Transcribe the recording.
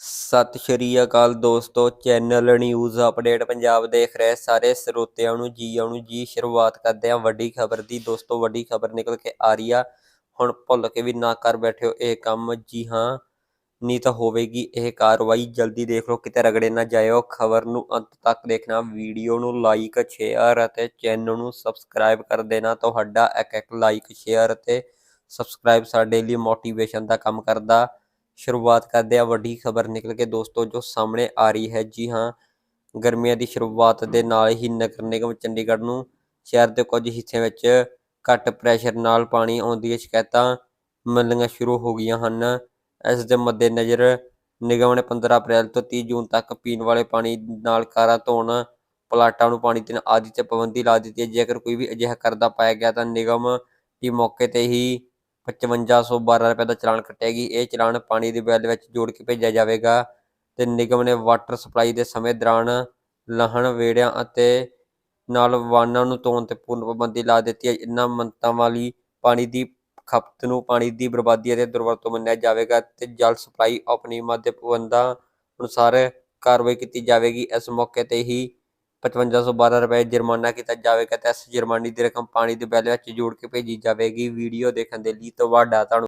ਸਤਿ ਸ਼੍ਰੀ ਅਕਾਲ ਦੋਸਤੋ channel news update Punjab ਦੇਖ ਰਹੇ ਸਾਰੇ ਸਰੋਤਿਆਂ ਨੂੰ ਜੀ ਆਉਣ ਨੂੰ ਜੀ, ਸ਼ੁਰੂਆਤ ਕਰਦੇ ਹਾਂ ਵੱਡੀ ਖਬਰ ਦੀ। ਦੋਸਤੋ, ਵੱਡੀ ਖਬਰ ਨਿਕਲ ਕੇ ਆ ਰਹੀ ਆ। ਹੁਣ ਭੁੱਲ ਕੇ ਵੀ ਨਾ ਕਰ ਬੈਠਿਓ ਇਹ ਕੰਮ। ਜੀ ਹਾਂ, ਨਹੀਂ ਤਾਂ ਹੋਵੇਗੀ ਇਹ ਕਾਰਵਾਈ। ਜਲਦੀ ਦੇਖ ਲਓ, ਕਿਤੇ ਰਗੜੇ ਨਾ ਜਾਇਓ। ਖਬਰ ਨੂੰ ਅੰਤ ਤੱਕ ਦੇਖਣਾ, ਵੀਡੀਓ ਨੂੰ ਲਾਈਕ ਸ਼ੇਅਰ ਅਤੇ ਚੈਨਲ ਨੂੰ ਸਬਸਕ੍ਰਾਈਬ ਕਰ ਦੇਣਾ। ਤੁਹਾਡਾ ਇੱਕ ਇੱਕ ਲਾਈਕ ਸ਼ੇਅਰ ਅਤੇ ਸਬਸਕ੍ਰਾਈਬ ਸਾਡੇ ਲਈ ਮੋਟੀਵੇਸ਼ਨ ਦਾ ਕੰਮ ਕਰਦਾ। ਸ਼ੁਰੂਆਤ ਕਰਦੇ ਆ, ਵੱਡੀ ਖਬਰ ਨਿਕਲ ਕੇ ਦੋਸਤੋ ਜੋ ਸਾਹਮਣੇ ਆ ਰਹੀ ਹੈ, ਜੀ ਹਾਂ, ਗਰਮੀਆਂ ਦੀ ਸ਼ੁਰੂਆਤ ਦੇ ਨਾਲ ਹੀ ਨਗਰ ਨਿਗਮ ਚੰਡੀਗੜ੍ਹ ਨੂੰ ਸ਼ਹਿਰ ਦੇ ਕੁਝ ਹਿੱਸਿਆਂ ਵਿੱਚ ਘੱਟ ਪ੍ਰੈਸ਼ਰ ਨਾਲ ਪਾਣੀ ਆਉਣ ਦੀਆਂ ਸ਼ਿਕਾਇਤਾਂ ਮਿਲਣੀਆਂ ਸ਼ੁਰੂ ਹੋ ਗਈਆਂ ਹਨ। ਇਸ ਦੇ ਮੱਦੇਨਜ਼ਰ ਨਿਗਮ ਨੇ 15 ਅਪ੍ਰੈਲ ਤੋਂ 30 ਜੂਨ ਤੱਕ ਪੀਣ ਵਾਲੇ ਪਾਣੀ ਨਾਲ ਕਾਰਾਂ ਧੋਣ, ਪਲਾਟਾਂ ਨੂੰ ਪਾਣੀ ਦੇਣ ਆਦਿ ਤੇ ਪਾਬੰਦੀ ਲਾ ਦਿੱਤੀ ਹੈ। ਜੇਕਰ ਕੋਈ ਵੀ ਅਜਿਹਾ ਕਰਦਾ ਪਾਇਆ ਗਿਆ ਤਾਂ ਨਿਗਮ ਦੀ ਮੌਕੇ ਤੇ ਹੀ 5512 ਰੁਪਏ ਦਾ ਚਲਾਨ ਕੱਟੇਗੀ। ਇਹ ਚਲਾਨ ਪਾਣੀ ਦੇ ਬਿੱਲ ਵਿੱਚ ਜੋੜ ਕੇ ਭੇਜਿਆ ਜਾਵੇਗਾ ਤੇ ਨਿਗਮ ਨੇ ਵਾਟਰ ਸਪਲਾਈ ਦੇ ਸਮੇਂ ਦੌਰਾਨ ਲਾਹਣ, ਵੇੜਿਆਂ ਅਤੇ ਨਾਲ ਵਾਹਨਾਂ ਨੂੰ ਧੋਣ ਤੇ ਪੂਰਨ ਪਾਬੰਦੀ ਲਾ ਦਿੱਤੀ ਹੈ। ਇਨ੍ਹਾਂ ਮੰਤਾਂ ਵਾਲੀ ਪਾਣੀ ਦੀ ਖਪਤ ਨੂੰ ਪਾਣੀ ਦੀ ਬਰਬਾਦੀ ਅਤੇ ਦੁਰਵਰਤੋਂ ਮੰਨਿਆ ਜਾਵੇਗਾ ਤੇ ਜਲ ਸਪਲਾਈ ਆਪਣੀ ਨਿਯਮਾਂ ਪ੍ਰਬੰਧਾਂ ਅਨੁਸਾਰ ਕਾਰਵਾਈ ਕੀਤੀ ਜਾਵੇਗੀ। ਇਸ ਮੌਕੇ ਤੇ ਹੀ 5512 ਰੁਪਏ ਜੁਰਮਾਨਾ ਕੀਤਾ ਜਾਵੇਗਾ ਤੇ ਇਸ ਜੁਰਮਾਨੇ ਦੀ ਰਕਮ ਪਾਣੀ ਦੇ ਬਿੱਲ ਵਿੱਚ ਜੋੜ ਕੇ ਭੇਜੀ ਜਾਵੇਗੀ। ਵੀਡੀਓ ਦੇਖਣ ਦੇ ਲਈ ਤੁਹਾਡਾ ਧੰਨਵਾਦ।